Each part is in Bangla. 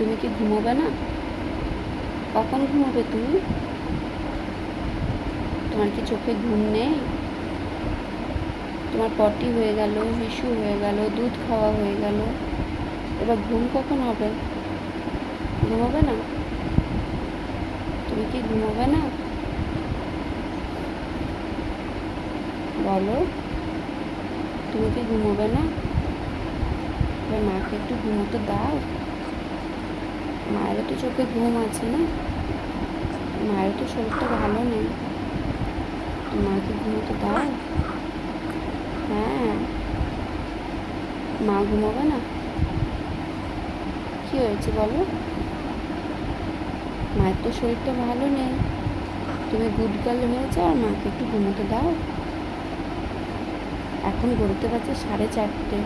তুমি কি ঘুমোবে না? কখন ঘুমোবে তুমি? তোমার কি চোখে ঘুম নেই? তোমার পটি হয়ে গেল, হিসু হয়ে গেল, দুধ খাওয়া হয়ে গেল। এবার ঘুম কখন হবে? ঘুমোবে না? তুমি কি ঘুমোবে না? বলো, তুমি কি ঘুমোবে না? এবার মাকে একটু ঘুমোতে দাও। মায়েরও তো চোখে ঘুম আছে না? মায়ের তো শরীরটা ভালো নেই। মাকে ঘুমোতে দাও? হ্যাঁ। মা ঘুমোবে না? কি হয়েছে বলো? মায়ের তো শরীরটা ভালো নেই। তুমি গুড গার্ল হয়ে যাও আর মাকে একটু ঘুমোতে দাও। এখন গড়তে পারছে সাড়ে চারটে।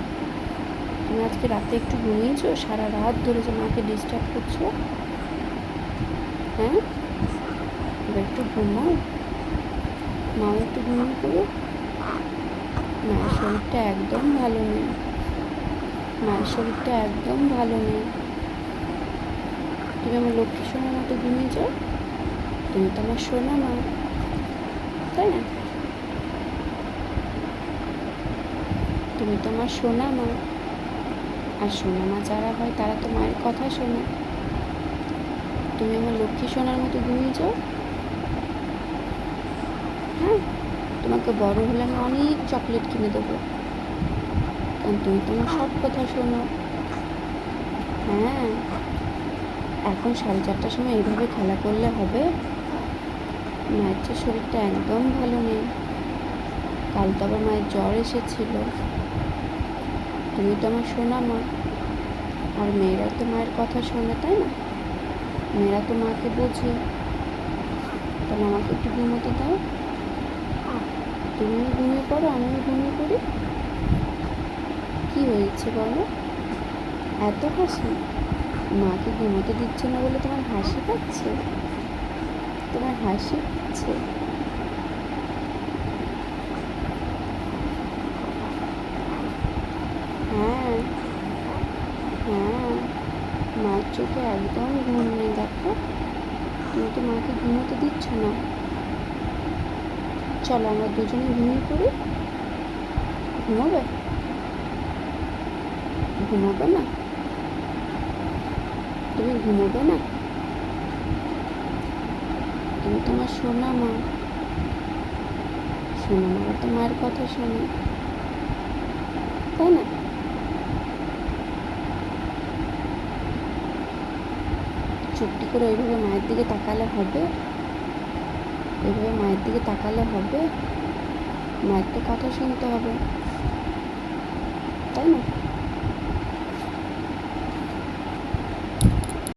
তুমি আজকে রাতে একটু ঘুমিয়েছো? সারা রাত ধরে যে মাকে ডিস্টার্ব করছ? হ্যাঁ? এবার একটু ঘুমাও। মাও একটু ঘুমিয়ে পড়ো মায়ের শরীরটা একদম ভালো নেই। মায়ের শরীরটা একদম ভালো নেই। তুমি আমার লক্ষ্মী সোনার মতো ঘুমিয়ে যাও। তুমি তো আমার সোনা মা। তাই না? তুমি তো আমার সোনা মা। আর সোনা মা, যারা হয় তারা তো মায়ের কথা শোনে। তুমি আমার লক্ষ্মী সোনার মতো ঘুমিয়ে যাও হ্যাঁ তোমাকে বড় হলে আমি অনেক চকলেট কিনে দেবো। কারণ তুমি তো আমার সব কথা শোনো। হ্যাঁ এখন সাড়ে চারটার সময় এইভাবে খেলা করলে হবে? মায়ের যে শরীরটা একদম ভালো নেই। কাল তো আবার মায়ের জ্বর এসেছিল। তুমি তো আমার শোনা মা। আর মেয়েরা তো মায়ের কথা শোনে, তাই না? মেয়েরা তো মাকে বোঝে। তাহলে আমাকে একটু ঘুমোতে দাও। তুমিও ঘুমিয়ে পড়ো, আমিও ঘুমিয়ে পড়ি। কি হয়েছে বলো? এত হাসি? মাকে ঘুমোতে দিচ্ছে না বলে তোমার হাসি পাচ্ছে? তোমার হাসি পাচ্ছে হ্যাঁ হ্যাঁ মার চোখে একদম ঘুম নেই, দেখো? তুমি তো মাকে ঘুমোতে দিচ্ছ না। চলো, আমরা দুজনে ঘুমিয়ে পড়ি। ঘুমোবে? ঘুমোবে না? তুমি ঘুমোবে না? তুমি তোমার সোনা মা। সোনা মারা তো মায়ের কথা শোনে। তাই না? চুপটি করে ওইভাবে মায়ের দিকে তাকালে হবে। ওইভাবে মায়ের দিকে তাকালে হবে। মায়ের তো কথা শুনতে হবে। তাই না?